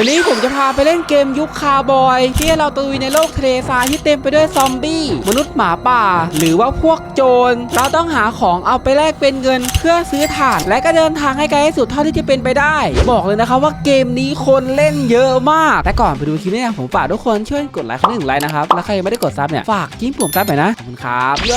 วันนี้ผมจะพาไปเล่นเกมยุคคาร์บอยที่เราตุยในโลกทะเลทรายที่เต็มไปด้วยซอมบี้ มนุษย์หมาป่า หรือว่าพวกโจร เราต้องหาของเอาไปแลกเป็นเงิน เพื่อซื้อถ่าน และก็เดินทางให้ไกลที่สุดเท่าที่จะเป็นไปได้ บอกเลยนะครับว่าเกมนี้คนเล่นเยอะมาก แต่ก่อนไปดูคลิปนี้นะผมฝากทุกคนช่วยกดไลค์คนละหนึ่งไลค์นะครับ แล้วใครยังไม่ได้กดซับเนี่ยฝากจิ้มปุ่มซับหน่อยนะขอบคุณครับโย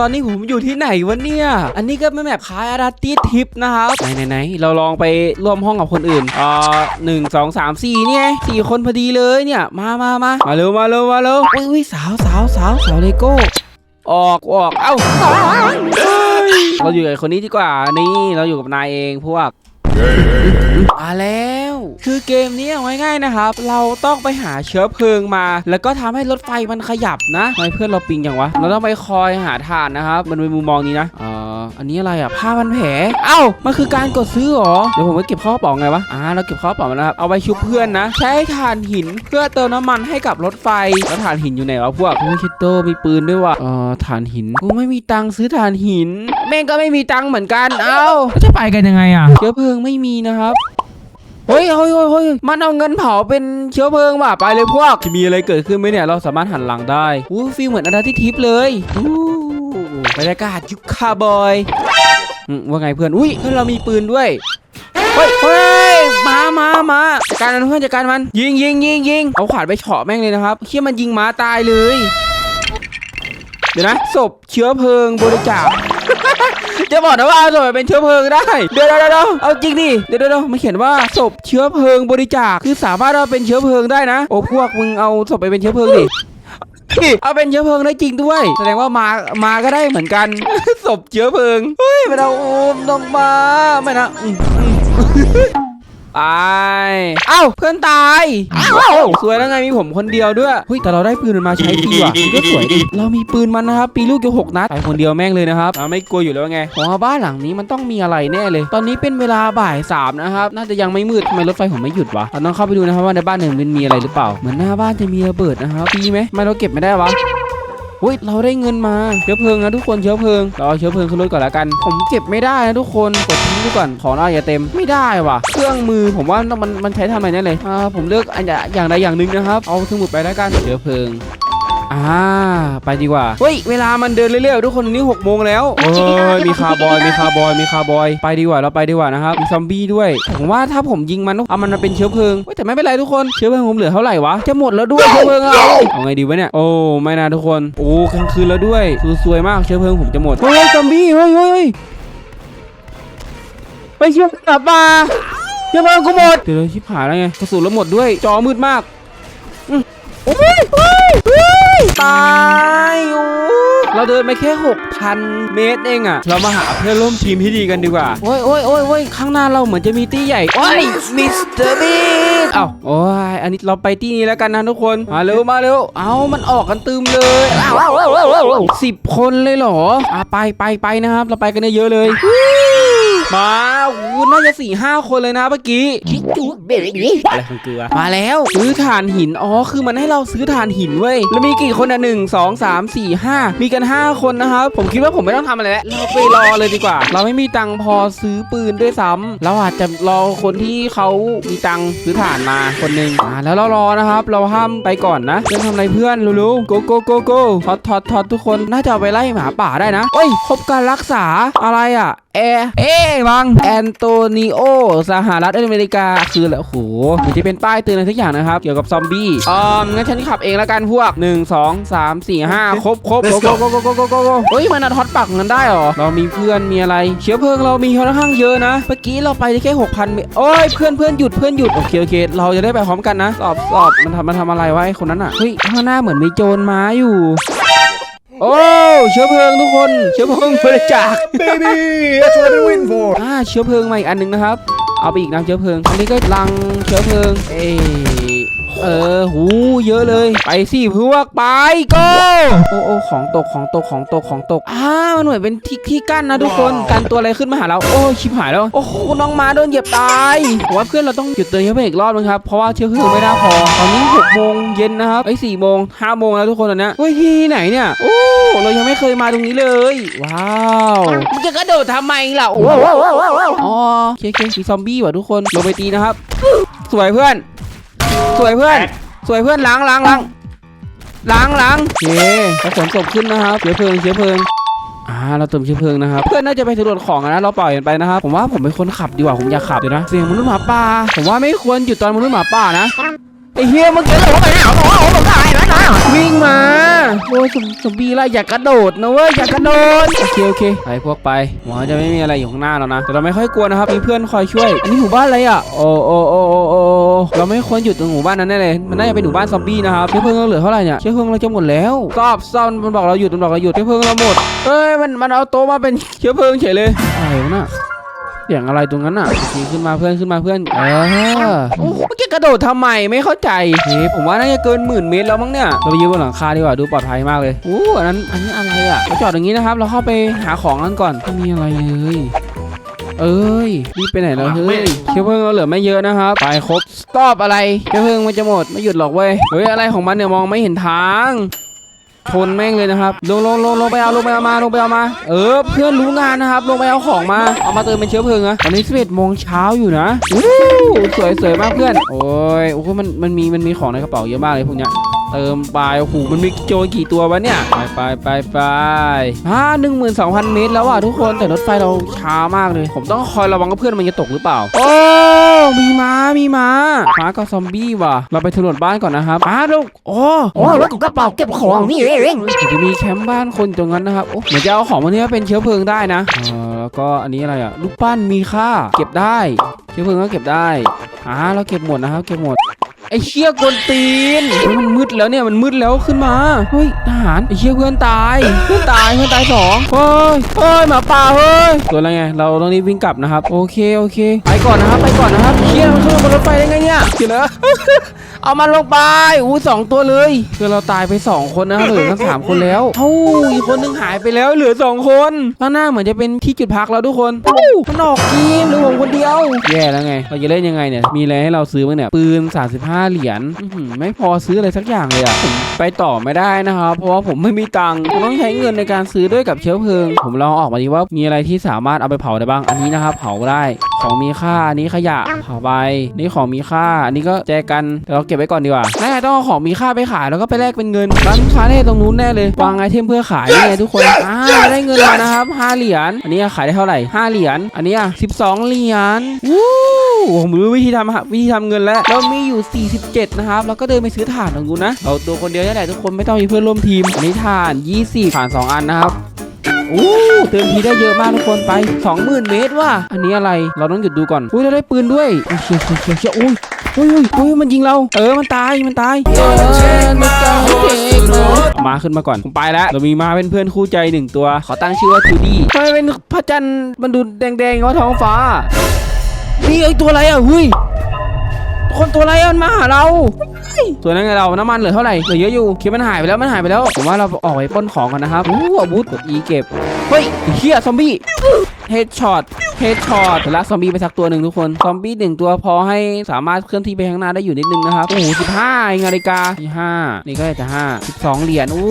ตอนนี้ผมอยู่ที่ไหนวะเนี่ย อันนี้ก็ไม่แบบคล้ายอาราตีทิปนะครับไหนไหนไหนเราลองไปร่วมห้องกับคนอื่นอ่าหนึ่ง่งสองสามสี่เนี่ยสี่คนพอดีเลยเนี่ย มามามามาเร็วมาเร็วมาเร็วอุ้ยอุ้ยสาวสาวสาวสาวเลโก้ ออกออกเอ้าเอ้ยเราอยู่กับคนนี้ดีกว่านี่เราอยู่กับนายเองพวกมาแล้ว คือเกมนี้เอาง่ายๆนะครับ เราต้องไปหาเชื้อเพลิงมา แล้วก็ทำให้รถไฟมันขยับนะทำไมเพื่อนเราปิงอย่างวะ เราต้องไปคอยหาถ่านนะครับ มันเป็นมุมมองนี้นะเอ่ออันนี้อะไรอะผ้าพันแผลเอ้ามันคือการกดซื้อเหรอ เดี๋ยวผมไปเก็บข้าวกระเป๋าไงวะ อ่า เราเก็บข้าวกระเป๋ามาแล้วครับ เอาไปชุบเพื่อนนะ ใช้ถ่านหินเพื่อเติมน้ำมันให้กับรถไฟ แล้วถ่านหินอยู่ไหนวะพวกโอ้ยคิดโตมีปืนด้วยว่ะเอ่อถ่านหินกูไม่มีตังค์ซื้อถ่านหิน แม่งก็ไม่มีตังค์เหมือนกัน เอ้าแล้วจะไปกันยังไงอะเชื้อเพลิงไม่มีนะครับ เฮ้ยเฮ้ยเฮ้ยเฮ้ยมันเอาเงินเผาเป็นเชื้อเพลิงว่ะไปเลยพวกจะมีอะไรเกิดขึ้นไหมเนี่ยเราสามารถหันหลังได้อู้ฟีลเหมือนอาราที่ทิปเลยอู้บรรยากาศยุคคาร์บอยอืมว่าไงเพื่อน อุ้ยเพื่อนเรามีปืนด้วยเฮ้ยเฮ้ยมามามาจัดการมันเพื่อนจัดการมัน ยิงยิงยิงยิงเอาขวานไปเฉาะแม่งเลยนะครับเชี่ยมันยิงหมาตายเลย เดี๋ยวนะศพเชื้อเพลิงบริจาค จะบอกนะว่าเอาศพไปเป็นเชื้อเพลิงได้ เดี๋ยวเดี๋ยวเดี๋ยวเอาจริงดิเดี๋ยวเดี๋ยวเดี๋ยวมันเขียนว่าศพเชื้อเพลิงบริจาค คือสามารถเอาเป็นเชื้อเพลิงได้นะ โอ้พวกมึงเอาศพไปเป็นเชื้อเพลิงดิเอาเป็นเชื้อเพลิงได้จริงด้วย แสดงว่ามา มาก็ได้เหมือนกัน ศพเชื้อเพลิง เฮ้ยไม่เอาโอมลงมา ไม่นะ ไปเอ้าเพื่อนตายสวยแล้วไงมีผมคนเดียวด้วยเฮ้ยแต่เราได้ปืนมันมาใช้ดีว่ะมันก็สวยดิเรามีปืนมันนะครับปีลูกอยู่หกนัดไปคนเดียวแม่งเลยนะครับเราไม่กลัวอยู่แล้วไงผมว่าบ้านหลังนี้มันต้องมีอะไรแน่เลย ตอนนี้เป็นเวลาบ่ายสามนะครับน่าจะยังไม่มืดทำไมรถไฟผมไม่หยุดวะเราต้องเข้าไปดูนะครับว่าในบ้านหนึ่งมันมีอะไรหรือเปล่า เหมือนหน้าบ้านจะมีระเบิดนะครับดีไหมทำไมเราเก็บไม่ได้วะ อุ้ยเราได้เงินมาเชื้อเพลิงนะทุกคนเชื้อเพลิงเราเอาเชื้อเพลิงขึ้นรถก่อนละกัน ผมเก็บไม่ได้นะทุกคนกดทิ้งดูก่อนของเราอย่าเต็มไม่ได้ว่ะ เครื่องมือผมว่ามันมันใช้ทำอะไรเนี่ยเลยอ่าผมเลือกอันอย่างอย่างใดอย่างหนึ่งนะครับเอาสมุดไปแล้วกันเชื้อเพลิง อ่าไปดีกว่า เฮ้ย เวลามันเดินเรื่อยๆทุกคนนี่หกโมงแล้วโอ้ยมีคาร์บอยมีคาร์บอยมีคาร์บอย ไปดีกว่าเราไปดีกว่านะครับมีซอมบี้ด้วยผมว่าถ้าผมยิงมันเอามันมาเป็นเชื้อเพลิงเฮ้ยแต่ไม่เป็นไรทุกคนเชื้อเพลิงผมเหลือเท่าไหร่วะจะหมดแล้วด้วยเชื้อเพลิงเอาเอาไงดีวะเนี่ยโอ้ไม่นะทุกคนโอ้กลางคืนแล้วด้วยคือซวยมากเชื้อเพลิงผมจะหมดเฮ้ยซอมบี้เฮ้ยเฮ้ยไปเชื้อกลับมาเชื้อเพลิงกูหมดเดี๋ยวชิบหายแล้วไงกระสุนแล้วหมดด้วยจอมืดมากอืมโอ้ยเฮ้ ยเฮ้ยตายโอ้เราเดินไปแค่ 6,000 เมตรเองอะเรามาหาเพื่อนร่วมทีมที่ดีกันดีกว่า โอ้ยโอ้ยโอ้ยโอ้ยข้างหน้าเราเหมือนจะมีตี้ใหญ่โอ้ยมิสเตอร์บีนเอ้าโอ้ยอันนี้เราไปที่นี้แล้วกันนะทุกคน มาเร็วมาเร็ว เอามันออกกันตืมเลยสิบคนเลยเหรออะไปไปไปนะครับ เราไปกันเยอะๆเลย มา อู้น่าจะสี่ห้าคนเลยนะเมื่อกี้คิดจูเบบี้อะไรของเกลือมาแล้วซื้อถ่านหินอ๋อคือมันให้เราซื้อถ่านหินเว้ยแล้วมีกี่คนอะหนึ่งสองสามสี่ห้ามีกันห้าคนนะครับผมคิดว่าผมไม่ต้องทำอะไรแล้วเราไปรอเลยดีกว่า เราไม่มีตังค์พอซื้อปืนด้วยซ้ำเราอาจจะรอคนที่เขามีตังค์ซื้อถ่านมาคนหนึ่งอ่าแล้วเรารอนะครับ เราห้ามไปก่อนนะเพื่อนทำอะไรเพื่อนรู้ๆโกโกโกโกทอดทอดทอดทุกคนน่าจะเอาไปไล่หมาป่าได้นะเอ้ยพบการรักษาอะไรอะแอร์เอ๊ะบังแอนโตนิโอสหรัฐอเมริกาคือแหละโหเหมือนจะเป็นป้ายเตือนอะไรสักอย่างนะครับ เกี่ยวกับซอมบี้อ๋องั้นฉันขับเองแล้วกันพวก 1 2 3 4 5 ครบครบโกโกโกโกโกโกเฮ้ย มันฮอตปักงั้นได้หรอ เรามีเพื่อนมีอะไร เชื้อเพลิงเรามีค่อนข้างเยอะนะ เมื่อกี้เราไปได้แค่ห6,000โอ้ย เพื่อนเพื่อนหยุดเพื่อนหยุด โอเคโอเค เราจะได้ไปพร้อมกันนะ สอบสอบมันทำมันทำอะไรไว้คนนั้นอะ เฮ้ย ข้างหน้าเหมือนมีโจรมาอยู่ โอ้เชื้อเพลิงทุกคน เชื้อเพลิงบริจาค Baby, that's what I've been waiting for. อ่าเชื้อเพลิงมาอีกอันหนึ่งนะครับ เอาไปอีกน้ำเชื้อเพลิง อันนี้ก็ลังเชื้อเพลิง เอย เออหูเยอะเลย ไปสิพวกไปก็โอ้โอ้ของตกของตกของตกของตกอ่ามันเหมือนเป็นที่ที่กั้นนะทุกคนกันตัวอะไรขึ้นมาหาเราโอ้ชิบหายแล้วโอ้โหน้องม้าโดนเหยียบตายผมว่าเพื่อนเราต้องหยุดเตือนเชื้อเพลิงอีกรอบนึงครับเพราะว่าเชื้อเพลิงไม่น่าพอตอนนี้หกโมงเย็นนะครับไอ้สี่โมงห้าโมงแล้วทุกคนตอนเนี้ยเฮ้ยที่ไหนเนี่ยโอ้เรายังไม่เคยมาตรงนี้เลย ว้าวมึงจะกระโดดทำไมล่ะโอ้อ๋อโอเคโอเคมีซอมบี้ว่ะทุกคนลงไปตีนะครับสวยเพื่อน สวยเพื่อน สวยเพื่อนล้างล้างล้างล้างล้างโอเคเราขนศพขึ้นนะครับเชื้อเพลิงเชื้อเพลิงอ่าเราเติมเชื้อเพลิงนะครับเพื่อนน่าจะไปสำรวจของอะนะเราปล่อยมันไปนะครับผมว่าผมเป็นคนขับดีกว่าผมอยากขับเดี๋ยวนะเสียงมนุษย์หมาป่าผมว่าไม่ควรหยุดตอนมนุษย์หมาป่านะไอ้เฮียมึงเกิดอะไรวะเนี่ยวิ่งมาโอ้ยสมบีไล่อย่ากระโดดนะเว้ยอย่ากระโดดโอเคโอเคไปพวกไปหวังจะไม่มีอะไรอยู่ข้างหน้าแล้วนะแต่เราไม่ค่อยกลัวนะครับมีเพื่อนคอยช่วยอันนี้หมู่บ้านอะไรอะโอ้โอ้โอ้โอ้โอ้เราไม่ควรหยุดตรงหมู่บ้านนั้นแน่เลยมันน่าจะเป็นหมู่บ้านซอมบี้นะครับเชื้อเพลิงเราเหลือเท่าไหร่เนี่ยเชื้อเพลิงเราจะหมดแล้วซอบซ่อนมันบอกเราหยุดมันบอกเราหยุดเชื้อเพลิงเราหมดเอ้ยมันมันเอาโต๊ะมาเป็นเชื้อเพลิงเฉยเลยอะไรวะน่ะ สียงอะไรตรงนั้นอะโอเคขึ้นมาเพื่อนขึ้นมาเพื่อน เออโอ้เมื่อกี้กระโดดทำไมไม่เข้าใจเฮ้ยผมว่าน่าจะเกินหมื่นเมตรแล้วมั้งเนี่ย เราไปยืนบนหลังคาดีกว่าดูปลอดภัยมากเลยโอ้อันนั้นอันนี้อะไรอะเราจอดอย่างนี้นะครับ เราเข้าไปหาของกันก่อนไม่มีอะไรเลยเอ้ยรีบไปไหนแล้วเฮ้ยเชื้อเพลิงเราเหลือไม่เยอะนะครับ ไปครบ สต็อปอะไรเชื้อเพลิงมันจะหมดไม่หยุดหรอกเว้ย เฮ้ยอะไรของมันเนี่ยมองไม่เห็นทาง ชนแม่งเลยนะครับ ลงลงลงลงไปเอาลงไปเอามาลงไปเอามา เออ เพื่อนรู้งานนะครับ ลงไปเอาของมา เอามาเติมเป็นเชื้อเพลิงนะตอนนี้11โมงเช้าอยู่นะอู้สวยสวยมากเพื่อน โอ้ย โอ้โหมันมันมีมันมีของในกระเป๋าเยอะมากเลยพวกเนี้ย เติมไปโอ้โหมันมีโจรกี่ตัววะเนี่ย ไปไปไปไปอ่าหนึ่งหมื่นสองพันเมตรแล้วอะทุกคนแต่รถไฟเราช้ามากเลย ผมต้องคอยระวังว่าเพื่อนมันจะตกหรือเปล่า โอ้มีม้ามีม้าม้ากับซอมบี้ว่ะ เราไปสำรวจบ้านก่อนนะครับอ้าลูกโอ้โอ้รถกระเป๋าเก็บของนี่เองเดี๋ยวจะมีแคมป์บ้านคนอยู่ตรงนั้นนะครับโอ้เหมือนจะเอาของมันนี้มาเป็นเชื้อเพลิงได้นะเออแล้วก็อันนี้อะไรอะลูกปั้นมีค่า เก็บได้ เชื้อเพลิงก็เก็บได้อ่าเราเก็บหมดนะครับเก็บหมด ไอ้เชี่ยกวนตีนมันมืดแล้วเนี่ยมันมืดแล้วขึ้นมาเฮ้ยทหารไอ้เชี่ยเพื่อนตายเพื่อนตายเพื่อนตายสองเฮ้ยเฮ้ยหมาป่าเฮ้ยตัวอะไรไงเราต้องรีบวิ่งกลับนะครับ โอเคโอเค ไปก่อนนะครับไปก่อนนะครับเชี่ยมันขึ้นบนรถไฟได้ไงเนี่ยเดี๋ยวนะเอามันลงไปอู้สองตัวเลยคือเราตายไปสองคนนะครับเหลือกันสามคนแล้วเอ้าอีกคนหนึงหายไปแล้วเหลือสองคนข้างหน้าเหมือนจะเป็นที่จุดพักแล้วทุกคนมันออกทีมหรือผมคนเดียวแย่แล้วไง เราจะเล่นยังไงเนี่ยมีอะไรให้เราซื้อบ้างเนี่ยปืน35เหรียญไม่พอซื้ออะไรสักอย่างเลยอะผมไปต่อไม่ได้นะครับ เพราะว่าผมไม่มีตังค์ผมต้องใช้เงินในการซื้อด้วยกับเชื้อเพลิง ผมลองออกมาดีว่ามีอะไรที่สามารถเอาไปเผาได้บ้าง อันนี้นะครับเผาได้ของมีค่าอันนี้ขยะเผาไปนี่ของมีค่า อันนี้ก็แจกันแต่เราเก็บไว้ก่อนดีกว่าแม่ต้องเอาของมีค่าไปขายแล้วก็ไปแลกเป็นเงินร้านค้าแน่ตรงนู้นแน่เลยวางไอเทมเพื่อขายนี่ไงทุกคนอ่าได้เงินมานะครับ5เหรียญอันนี้ขายได้เท่าไหร่5เหรียญอันนี้อะ12 เหรียญวู้ ผมรู้วิธีทำฮะวิธีทำเงินแล้วเรามีอยู่ 47 นะครับแล้วก็เดินไปซื้อถ่านของกูนะเราตัวคนเดียวนี่แหละทุกคนไม่ต้องมีเพื่อนร่วมทีมอันนี้ถ่าน 20ถ่าน 2 อันนะครับอู้เติมทีได้เยอะมากทุกคนไป 20,000 เมตรว่ะอันนี้อะไรเราต้องหยุดดูก่อนอุ้ยเราได้ปืนด้วยโอ้ยเชียเชียเชียเชียอุ้ยอุ้ยอุ้ยอุ้ยมันยิงเรา เออมันตายมันตายมาขึ้นมาก่อนผมไปแล้วเรามีมาเป็นเพื่อนคู่ใจหนึ่งตัว ขอตั้งชื่อว่าทูดี้ทำไมเป็นพระจันทร์มันดูแดงๆเขาท้องฟ้า นี่ไอตัวอะไรอะเฮ้ย คนตัวอะไรอะมันมาหาเราส่วนนั้นไงเรา น้ำมันเหลือเท่าไหร่ เหลือเยอะอยู่คิดมันหายไปแล้วมันหายไปแล้ว ผมว่าเราออกไปปล้นของกันนะครับอู้อาวุธกด E เก็บ เฮ้ยไอ้เฮียซอมบี้ เฮดช็อต เฮดช็อตลักซอมบี้ไปสักตัวหนึ่งทุกคน ซอมบี้หนึ่งตัวพอให้สามารถเคลื่อนที่ไปข้างหน้าได้อยู่นิดนึงนะครับ โอ้โหสิบห้านาฬิกาที่ห้านี่ก็จะห้าสิบสองเหรียญ โอ้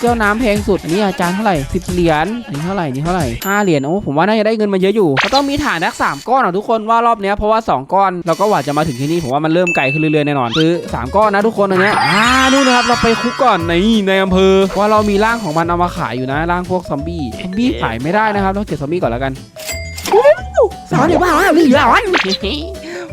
แก้วน้ำแพงสุด อันนี้อาจารย์เท่าไหร่สิบเหรียญอันนี้เท่าไหร่นี่เท่าไหร่ห้าเหรียญ โอ้ผมว่าน่าจะได้เงินมาเยอะอยู่เราต้องมีฐานนักสามก้อนอะทุกคนว่ารอบเนี้ยเพราะว่าสองก้อนเราก็หวังจะมาถึงที่นี่ผมว่ามันเริ่มไกลขึ้นเรื่อยๆแน่นอนคือสามก้อนนะทุกคนอันเนี้ยอ่านู่นนะครับเราไปคุกก่อนในในอำเภอว่าเรามีร่างของมันเอามาขายอยู่นะร่างพวกซอมบี้ซอมบี้ขายไม่ได้นะครับต้องเก็บซอมบี้ก่อนแล้วกันสอนอยู่ว่ามีร้อน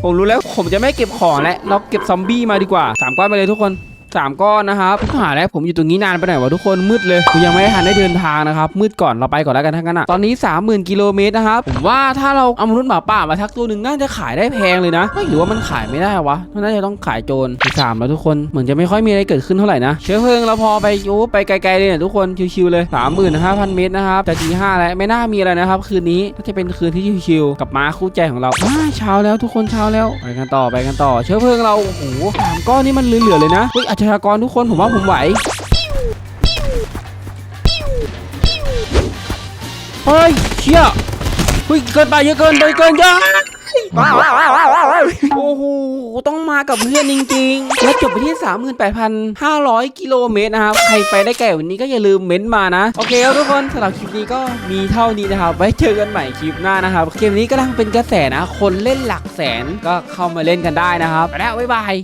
ผมรู้แล้วผมจะไม่เก็บของแล้วเราเก็บซอมบี้มาดีกว่าสามก้อนไปเลยทุกคน สามก้อนนะครับทุกหาแล้วผมอยู่ตรงนี้นานไปหน่อยวะทุกคนมืดเลยคือยังไม่ได้ทันได้เดินทางนะครับมืดก่อนเราไปก่อนแล้วกันทั้งนั้นอะตอนนี้ 30,000กิโลเมตรนะครับผมว่าถ้าเราเอามนุษย์หมาป่ามาทักตัวหนึ่งน่าจะขายได้แพงเลยนะเฮ้ยหรือว่ามันขายไม่ได้วะมันน่าจะต้องขายโจรที่สามแล้วทุกคนเหมือนจะไม่ค่อยมีอะไรเกิดขึ้นเท่าไหร่นะเชื้อเพลิงเราพอไปโอ้ไปไกลๆเลยเนี่ยทุกคนชิวๆเลย35,000 เมตรนะครับจะทีห้าแล้วไม่น่ามีอะไรนะครับคืนนี้น่าจะเป็นคืนที่ชิวๆกับม้าคู่ใจของเราอ่าเช้าแล้วทุกคนเช้าแล้วไปกันต่อไปกันต่อ เชื้อเพลิงเราโอ้โหสามก้อนนี่มันเหลือๆเลยนะเฮ้ยอาชญากรทุกคนผมว่าผมไหวเฮ้ยเชี่ยเฮ้ยเกินไปเยอะเกินไปเกินเยอะโอ้โห ต้องมากับเพื่อนจริงๆ และจบไปที่ 38,500 กิโลเมตรนะครับ ใครไปได้ไกลว่านี้ก็อย่าลืมเม้นมานะ โอเคครับทุกคนสำหรับคลิปนี้ก็มีเท่านี้นะครับ ไว้เจอกันใหม่คลิปหน้านะครับ เกมนี้กำลังเป็นกระแสนะ คนเล่นหลักแสนก็เข้ามาเล่นกันได้นะครับ ไปแล้ว บ๊ายบาย